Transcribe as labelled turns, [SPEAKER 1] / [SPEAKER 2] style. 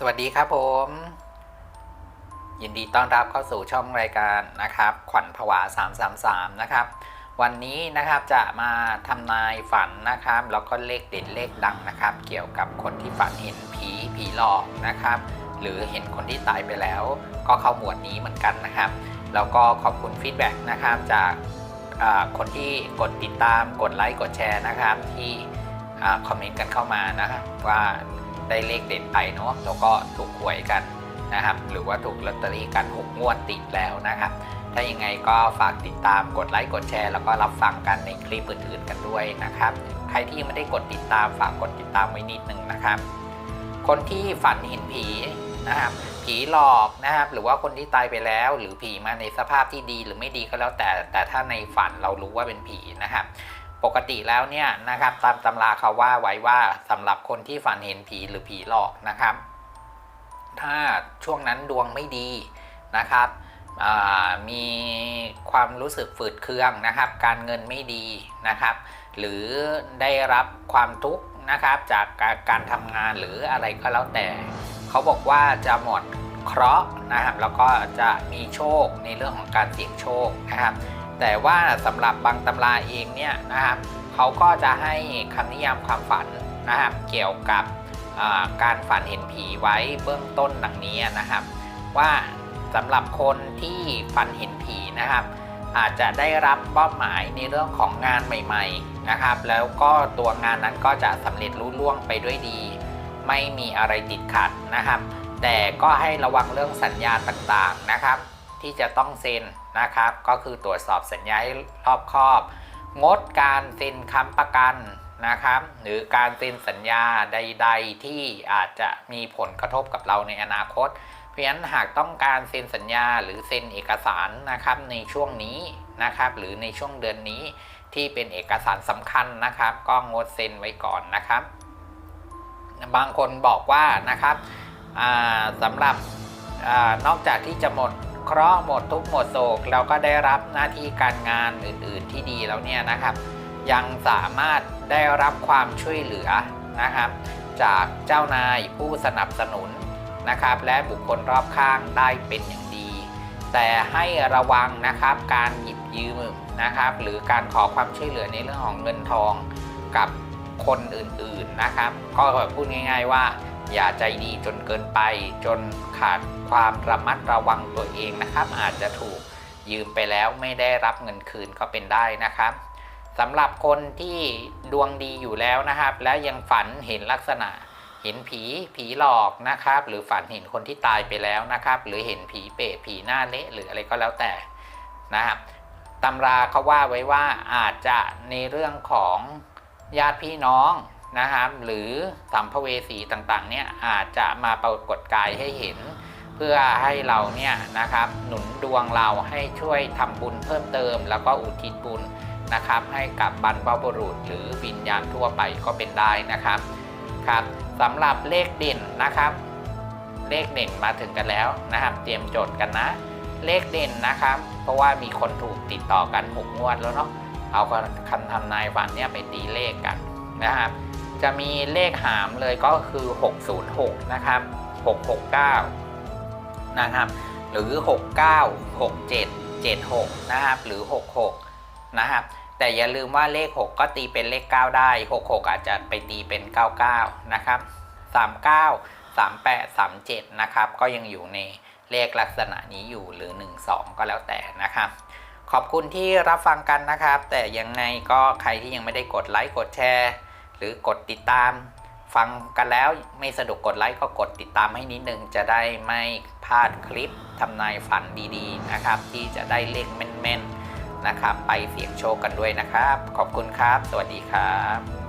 [SPEAKER 1] สวัสดีครับผม ยินดีต้อนรับเข้าสู่ช่องรายการนะครับ ขวัญผวา 333 นะครับ วันนี้นะครับจะมาทำนายฝันนะครับ แล้วก็เลขเด็ดเลขดังนะครับ เกี่ยวกับคนที่ฝันเห็นผีผีหลอกนะครับ หรือเห็นคนที่ตายไปแล้ว ก็เข้าหมวดนี้เหมือนกันนะครับ แล้วก็ขอบคุณฟีดแบ็กนะครับจากคนที่กดติดตามกดไลค์กดแชร์นะครับ ที่อคอมเมนต์กันเข้ามานะครับว่า ได้เลขเด่นไปเนาะแล้วก็ถูกหวยกันนะครับ หรือว่าถูกลอตเตอรี่กัน 6 งวดติดแล้วนะครับ ถ้ายังไงก็ฝากติดตามกดไลค์กดแชร์แล้วก็รับฟังกันในคลิปอื่นๆกันด้วยนะครับ ใครที่ยังไม่ได้กดติดตามฝากกดติดตามไว้นิดนึงนะครับ คนที่ฝันเห็นผีนะครับผีหลอกนะครับหรือว่าคนที่ตายไปแล้ว หรือผีมาในสภาพที่ดีหรือไม่ดีก็แล้วแต่แต่ถ้าในฝันเรารู้ว่าเป็นผีนะครับ ปกติแล้วเนี่ยนะครับตามตำราเขาว่าไว้ว่าสำหรับคนที่ฝันเห็นผีหรือผีหลอกนะครับ ถ้าช่วงนั้นดวงไม่ดีนะครับมีความรู้สึกฝืดเคืองนะครับ การเงินไม่ดีนะครับ หรือได้รับความทุกข์นะครับจากการการทำงานหรืออะไรก็แล้วแต่ เขาบอกว่าจะหมดเคราะห์นะครับ แล้วก็จะมีโชคในเรื่องของการเสี่ยงโชคนะครับ แต่ว่าสำหรับบางตำราเองเนี่ยนะครับเขาก็จะให้คำนิยามความฝันนะครับเกี่ยวกับการฝันเห็นผีไว้เบื้องต้นดังนี้นะครับ ว่าสำหรับคนที่ฝันเห็นผีนะครับ อาจจะได้รับมอบหมายในเรื่องของงานใหม่ ๆนะครับ แล้วก็ตัวงานนั้นก็จะสำเร็จรุ่ล่วงไปด้วยดี ไม่มีอะไรติดขัดนะครับ แต่ก็ให้ระวังเรื่องสัญญาต่างๆนะครับ ที่จะต้องเซ็น นะครับ ก็คือตรวจสอบสัญญาให้รอบคอบ งดการเซ็นค้ำประกันนะครับ หรือการเซ็นสัญญาใด ๆ ที่อาจจะมีผลกระทบกับเราในอนาคต เพราะฉะนั้นหากต้องการเซ็นสัญญาหรือเซ็นเอกสารนะครับในช่วงนี้นะครับ หรือในช่วงเดือนนี้ที่เป็นเอกสารสำคัญนะครับ ก็งดเซ็นไว้ก่อนนะครับ บางคนบอกว่านะครับอ่าสำหรับอนอกจากที่จะหมด เคราะห์หมดทุกหมดโศกเราก็ได้รับหน้าที่การงานอื่น ๆ ที่ดีแล้วเนี่ยนะครับ ยังสามารถได้รับความช่วยเหลือนะครับ จากเจ้านายผู้สนับสนุนนะครับ และบุคคลรอบข้างได้เป็นอย่างดี แต่ให้ระวังนะครับการหยิบยืมนะครับ หรือการขอความช่วยเหลือในเรื่องของเงินทองกับคนอื่นๆนะครับ ก็พูดง่าย ๆว่า อย่าใจดีจนเกินไป จนขาดความระมัดระวังตัวเองนะครับ อาจจะถูกยืมไปแล้วไม่ได้รับเงินคืนก็เป็นได้นะครับสำหรับคนที่ดวงดีอยู่แล้วนะครับ และยังฝันเห็นลักษณะ เห็นผีผีหลอกนะครับ หรือฝันเห็นคนที่ตายไปแล้วนะครับ หรือเห็นผีเปรตผีหน้าเละหรืออะไรก็แล้วแต่นะครับตำราเขาว่าไว้ว่าอาจจะในเรื่องของญาติพี่น้อง นะครับหรือสัมภเวสีต่างๆเนี่ยอาจจะมาปรากฏกายให้เห็น เพื่อให้เราเนี่ยนะครับหนุนดวงเราให้ช่วยทำบุญเพิ่มเติม แล้วก็อุทิศบุญนะครับ ให้กับบรรพบุรุษ หรือวิญญาณทั่วไปก็เป็นได้นะครับครับสำหรับเลขเด่นนะครับ เลขเด่นมาถึงกันแล้วนะครับ เตรียมจดกันนะ เลขเด่นนะครับ เพราะว่ามีคนถูกติดต่อกัน 6 งวดแล้วเนาะเอาคำทำนายฝันเนี่ยไปตีเลขกันนะครับ จะมีเลขหามเลยก็คือ 606 นะครับ 669 นะครับ หรือ 69 67 76 นะครับ หรือ 66 นะครับ แต่อย่าลืมว่าเลข 6 ก็ตีเป็นเลข 9 ได้ 66 อาจจะไปตีเป็น 99 นะครับ 39 38 37 นะครับ ก็ยังอยู่ในเลขลักษณะนี้อยู่หรือ 12 ก็แล้วแต่นะครับขอบคุณที่รับฟังกันนะครับ แต่ยังไงก็ใครที่ยังไม่ได้กดไลค์กดแชร์ หรือกดติดตามฟังกันแล้วไม่สะดวกกดไลค์ก็กดติดตามให้นิดนึง จะได้ไม่พลาดคลิปทำนายฝันดีๆนะครับ ที่จะได้เลขแม่นๆนะครับ ไปเสี่ยงโชคกันด้วยนะครับ ขอบคุณครับ สวัสดีครับ